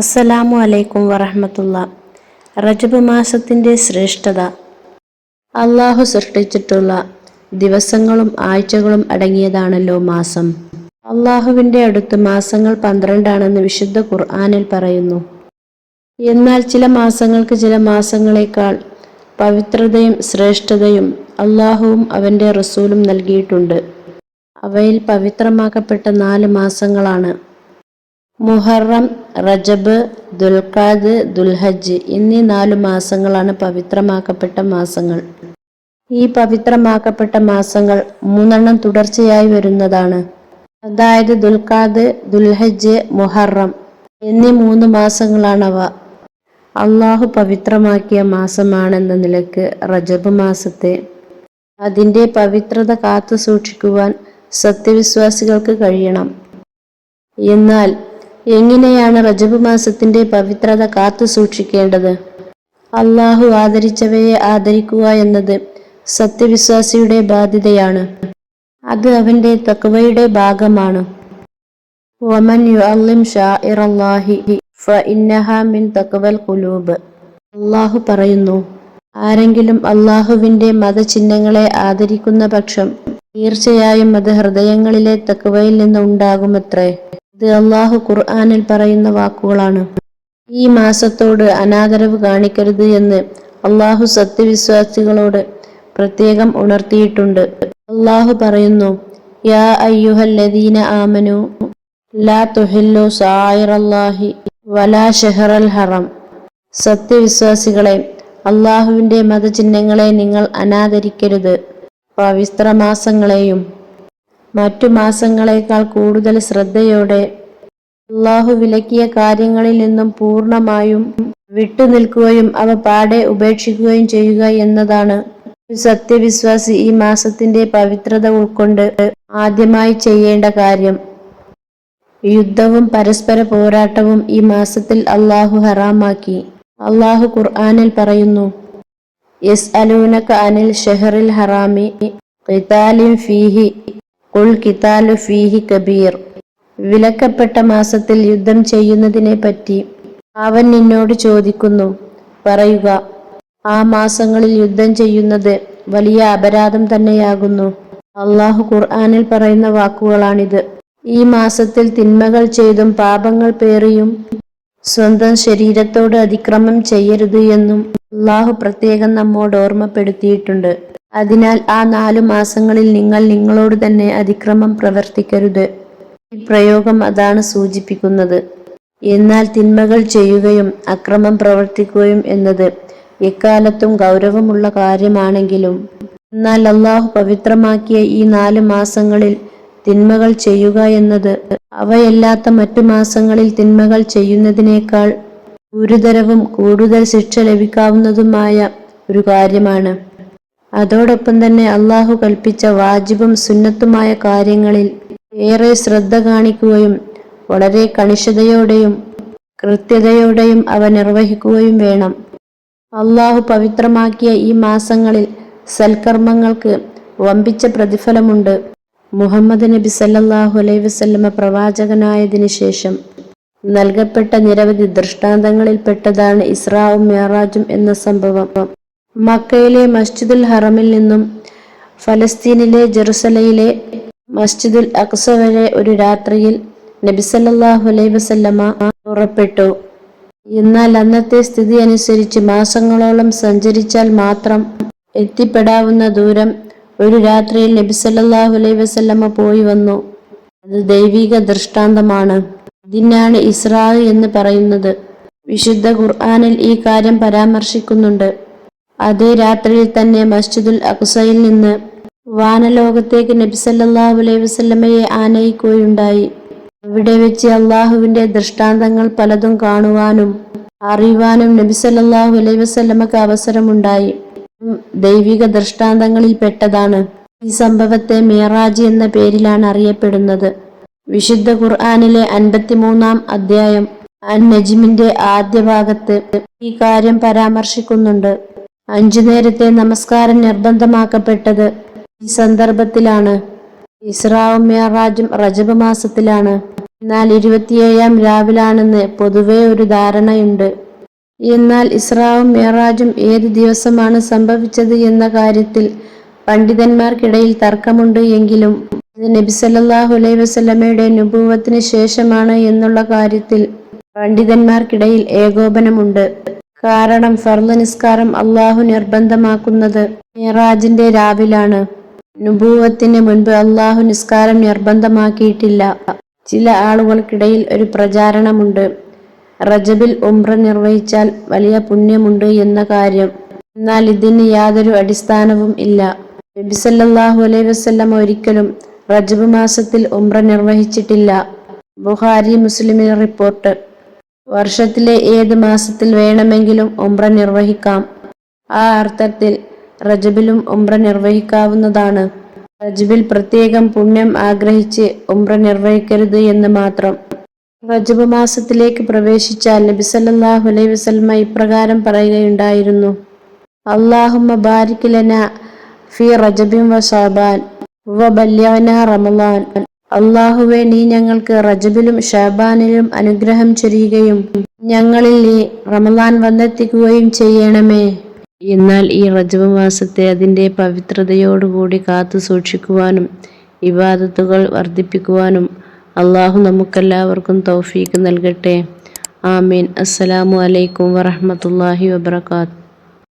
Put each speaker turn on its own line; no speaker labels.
അസ്സലാമു അലൈക്കും വറഹമത്തുള്ള. റജബ് മാസത്തിന്റെ ശ്രേഷ്ഠത. അള്ളാഹു സൃഷ്ടിച്ചിട്ടുള്ള ദിവസങ്ങളും ആഴ്ചകളും അടങ്ങിയതാണല്ലോ മാസം. അള്ളാഹുവിന്റെ അടുത്ത് മാസങ്ങൾ പന്ത്രണ്ടാണെന്ന് വിശുദ്ധ ഖുർആാനിൽ പറയുന്നു. എന്നാൽ ചില മാസങ്ങൾക്ക് ചില മാസങ്ങളെക്കാൾ പവിത്രതയും ശ്രേഷ്ഠതയും അള്ളാഹുവും അവന്റെ റസൂലും നൽകിയിട്ടുണ്ട്. അവയിൽ പവിത്രമാക്കപ്പെട്ട നാല് മാസങ്ങളാണ്. മുഹറം റജബ് ദുൽഖാദ് ദുൽഹജ് എന്നീ നാലു മാസങ്ങളാണ് പവിത്രമാക്കപ്പെട്ട മാസങ്ങൾ. ഈ പവിത്രമാക്കപ്പെട്ട മാസങ്ങൾ മൂന്നെണ്ണം തുടർച്ചയായി വരുന്നതാണ്. അതായത് ദുൽഖാദ് ദുൽഹജ് മുഹറം എന്നീ മൂന്ന് മാസങ്ങളാണവ. അള്ളാഹു പവിത്രമാക്കിയ മാസമാണെന്ന നിലയ്ക്ക് റജബ് മാസത്തെ അതിന്റെ പവിത്രത കാത്തു സൂക്ഷിക്കുവാൻ സത്യവിശ്വാസികൾക്ക് കഴിയണം. എന്നാൽ എങ്ങനെയാണ് റജബ് മാസത്തിന്റെ പവിത്രത കാത്തു സൂക്ഷിക്കേണ്ടത്? അള്ളാഹു ആദരിച്ചവയെ ആദരിക്കുക എന്നത് സത്യവിശ്വാസിയുടെ ബാധ്യതയാണ്. അത് അവന്റെ തക്വയുടെ ഭാഗമാണ്. വമൻ യുഅല്ലിം ഷാഇറല്ലാഹി മിൻ ഖുലൂബ്. അള്ളാഹു പറയുന്നു ആരെങ്കിലും അള്ളാഹുവിന്റെ മതചിഹ്നങ്ങളെ ആദരിക്കുന്ന പക്ഷം തീർച്ചയായും അത് ഹൃദയങ്ങളിലെ തക്വയിൽ നിന്ന് ഉണ്ടാകുമത്രേ. ഇത് അള്ളാഹു ഖുർആാനിൽ പറയുന്ന വാക്കുകളാണ്. ഈ മാസത്തോട് അനാദരവ് കാണിക്കരുത് എന്ന് അള്ളാഹു സത്യവിശ്വാസികളോട് പ്രത്യേകം ഉണർത്തിയിട്ടുണ്ട്. അള്ളാഹു പറയുന്നു യാ അയ്യുഹല്ലദീന ആമനു ലാ തുഹില്ലു സായിറല്ലാഹി വലാ ഷെഹറൽ ഹറം. സത്യവിശ്വാസികളെ അള്ളാഹുവിന്റെ മതചിഹ്നങ്ങളെ നിങ്ങൾ അനാദരിക്കരുത്. പവിത്ര മാസങ്ങളെയും മറ്റു മാസങ്ങളെക്കാൾ കൂടുതൽ ശ്രദ്ധയോടെ അള്ളാഹു വിലക്കിയ കാര്യങ്ങളിൽ നിന്നും പൂർണമായും വിട്ടുനിൽക്കുകയും അവ പാടെ ഉപേക്ഷിക്കുകയും ചെയ്യുക എന്നതാണ്. സത്യവിശ്വാസി ഈ മാസത്തിന്റെ പവിത്രത ഉൾക്കൊണ്ട് ആദ്യമായി ചെയ്യേണ്ട കാര്യം. യുദ്ധവും പരസ്പര പോരാട്ടവും ഈ മാസത്തിൽ അള്ളാഹു ഹറാമാക്കി. അള്ളാഹു ഖുർആാനിൽ പറയുന്നു യസ് അലൂനക അനിൽ ഷെഹറിൽ ഹറാമി ഫീഹി കുൽ കിതാലു ഫീഹി കബീർ. വിലക്കപ്പെട്ട മാസത്തിൽ യുദ്ധം ചെയ്യുന്നതിനെ പറ്റി അവൻ നിന്നോട് ചോദിക്കുന്നു. പറയുക ആ മാസങ്ങളിൽ യുദ്ധം ചെയ്യുന്നത് വലിയ അപരാധം തന്നെയാകുന്നു. അള്ളാഹു ഖുർആാനിൽ പറയുന്ന വാക്കുകളാണിത്. ഈ മാസത്തിൽ തിന്മകൾ ചെയ്തും പാപങ്ങൾ പേറിയും സ്വന്തം ശരീരത്തോട് അതിക്രമം ചെയ്യരുത് എന്നും അള്ളാഹു പ്രത്യേകം നമ്മോട് ഓർമ്മപ്പെടുത്തിയിട്ടുണ്ട്. അതിനാൽ ആ നാലു മാസങ്ങളിൽ നിങ്ങൾ നിങ്ങളോട് തന്നെ അതിക്രമം പ്രവർത്തിക്കരുത്. പ്രയോഗം അതാണ് സൂചിപ്പിക്കുന്നത്. എന്നാൽ തിന്മകൾ ചെയ്യുകയും അക്രമം പ്രവർത്തിക്കുകയും എന്നത് എക്കാലത്തും ഗൗരവമുള്ള കാര്യമാണെങ്കിലും എന്നാൽ അള്ളാഹു പവിത്രമാക്കിയ ഈ നാല് മാസങ്ങളിൽ തിന്മകൾ ചെയ്യുക എന്നത് അവയല്ലാത്ത മറ്റു മാസങ്ങളിൽ തിന്മകൾ ചെയ്യുന്നതിനേക്കാൾ ഗുരുതരവും കൂടുതൽ ശിക്ഷ ലഭിക്കാവുന്നതുമായ ഒരു കാര്യമാണ്. അതോടൊപ്പം തന്നെ അള്ളാഹു കൽപ്പിച്ച വാജിബും സുന്നത്തുമായ കാര്യങ്ങളിൽ ഏറെ ശ്രദ്ധ കാണിക്കുകയും വളരെ കണിശതയോടെയും കൃത്യതയോടെയും അവ നിർവഹിക്കുകയും വേണം. അള്ളാഹു പവിത്രമാക്കിയ ഈ മാസങ്ങളിൽ സൽക്കർമ്മങ്ങൾക്ക് വമ്പിച്ച പ്രതിഫലമുണ്ട്. മുഹമ്മദ് നബി സല്ലാഹു അലൈഹി വസല്ലമ പ്രവാചകനായതിനു ശേഷം നൽകപ്പെട്ട നിരവധി ദൃഷ്ടാന്തങ്ങളിൽപ്പെട്ടതാണ് ഇസ്രാവും മേറാജും എന്ന സംഭവം. മക്കയിലെ മസ്ജിദുൽ ഹറമിൽ നിന്നും ഫലസ്തീനിലെ ജെറുസലയിലെ മസ്ജിദുൽ അക്സ വരെ ഒരു രാത്രിയിൽ നബിസല്ലാഹു അലൈ വസല്ലമ പുറപ്പെട്ടു. എന്നാൽ അന്നത്തെ സ്ഥിതി അനുസരിച്ച് മാസങ്ങളോളം സഞ്ചരിച്ചാൽ മാത്രം എത്തിപ്പെടാവുന്ന ദൂരം ഒരു രാത്രിയിൽ നബിസല്ലാഹു അലൈ വസല്ലമ പോയി വന്നു. അത് ദൈവിക ദൃഷ്ടാന്തമാണ്. ഇതിനാണ് ഇസ്രാ എന്ന് പറയുന്നത്. വിശുദ്ധ ഖുർആാനിൽ ഈ കാര്യം പരാമർശിക്കുന്നുണ്ട്. അതേ രാത്രിയിൽ തന്നെ മസ്ജിദുൽ അക്സയിൽ നിന്ന് വാനലോകത്തേക്ക് നബിസല്ലാഹു അലൈഹി വസ്ലമയെ ആനയിക്കുകയുണ്ടായി. അവിടെ വെച്ച് അള്ളാഹുവിന്റെ ദൃഷ്ടാന്തങ്ങൾ പലതും കാണുവാനും അറിയുവാനും നബിസല്ലാഹു അലൈഹി വസ്ലമക്ക് അവസരമുണ്ടായി. ദൈവിക ദൃഷ്ടാന്തങ്ങളിൽ പെട്ടതാണ്. ഈ സംഭവത്തെ മേറാജ് എന്ന പേരിലാണ് അറിയപ്പെടുന്നത്. വിശുദ്ധ ഖുർആാനിലെ അൻപത്തിമൂന്നാം അധ്യായം അൻ നജിമിന്റെ ആദ്യ ഭാഗത്ത് ഈ കാര്യം പരാമർശിക്കുന്നുണ്ട്. അഞ്ചു നേരത്തെ നമസ്കാരം നിർബന്ധമാക്കപ്പെട്ടത് ഈ സന്ദർഭത്തിലാണ് ഇസ്രാവും മിയറാജും റജബ് മാസത്തിലാണ്. എന്നാൽ ഇരുപത്തിയേഴാം രാവിലാണെന്ന് പൊതുവെ ഒരു ധാരണയുണ്ട്. എന്നാൽ ഇസ്രാവും മേറാജും ഏത് ദിവസമാണ് സംഭവിച്ചത് എന്ന കാര്യത്തിൽ പണ്ഡിതന്മാർക്കിടയിൽ തർക്കമുണ്ട് എങ്കിലും ഇത് നബി സല്ലല്ലാഹു അലൈഹി വസ്ലമയുടെ അനുഭവത്തിന് ശേഷമാണ് എന്നുള്ള കാര്യത്തിൽ പണ്ഡിതന്മാർക്കിടയിൽ ഏകോപനമുണ്ട്. കാരണം ഫർൾ നിസ്കാരം അള്ളാഹു നിർബന്ധമാക്കുന്നത് മേറാജിന്റെ രാവിലാണ്. നുബൂവത്തിന് മുൻപ് അള്ളാഹു നിസ്കാരം നിർബന്ധമാക്കിയിട്ടില്ല. ചില ആളുകൾക്കിടയിൽ ഒരു പ്രചാരണമുണ്ട്. റജബിൽ ഉംറ നിർവഹിച്ചാൽ വലിയ പുണ്യമുണ്ട് എന്ന കാര്യം. എന്നാൽ ഇതിന് യാതൊരു അടിസ്ഥാനവും ഇല്ല. നബിസല്ലാഹു അലൈഹി വസല്ലം ഒരിക്കലും റജബ് മാസത്തിൽ ഉംറ നിർവഹിച്ചിട്ടില്ല. ബുഹാരി മുസ്ലിമിന് റിപ്പോർട്ട്. വർഷത്തിലെ ഏത് മാസത്തിൽ വേണമെങ്കിലും ഉംറ നിർവഹിക്കാം. ആ അർത്ഥത്തിൽ റജബിലും ഉംറ നിർവഹിക്കാവുന്നതാണ്. റജബിൽ പ്രത്യേകം പുണ്യം ആഗ്രഹിച്ച് ഉംറ നിർവഹിക്കരുത് എന്ന് മാത്രം. റജബ് മാസത്തിലേക്ക് പ്രവേശിച്ചാൽ നബിസല്ലാഹു അലൈഹി വസല്ലമ ഇപ്രകാരം പറയുകയുണ്ടായിരുന്നു. അള്ളാഹുമ്മ ബാരിക് ഫി റജബിൻ വ വ റമളാൻ. അള്ളാഹുവെ നീ ഞങ്ങൾക്ക് റജബിലും ഷാബാനിലും അനുഗ്രഹം ചൊരിയുകയും ഞങ്ങളിൽ നീ റമലാൻ വന്നെത്തിക്കുകയും ചെയ്യണമേ. എന്നാൽ ഈ റജബ് മാസത്തെ അതിന്റെ പവിത്രതയോടുകൂടി കാത്തു സൂക്ഷിക്കുവാനും ഇബാദത്തുകൾ വർദ്ധിപ്പിക്കുവാനും അള്ളാഹു നമുക്കെല്ലാവർക്കും തൗഫീക്ക് നൽകട്ടെ. ആമീൻ. അസ്സലാമു അലൈക്കും വറഹ്മത്തുള്ളാഹി വബറകാത്ത്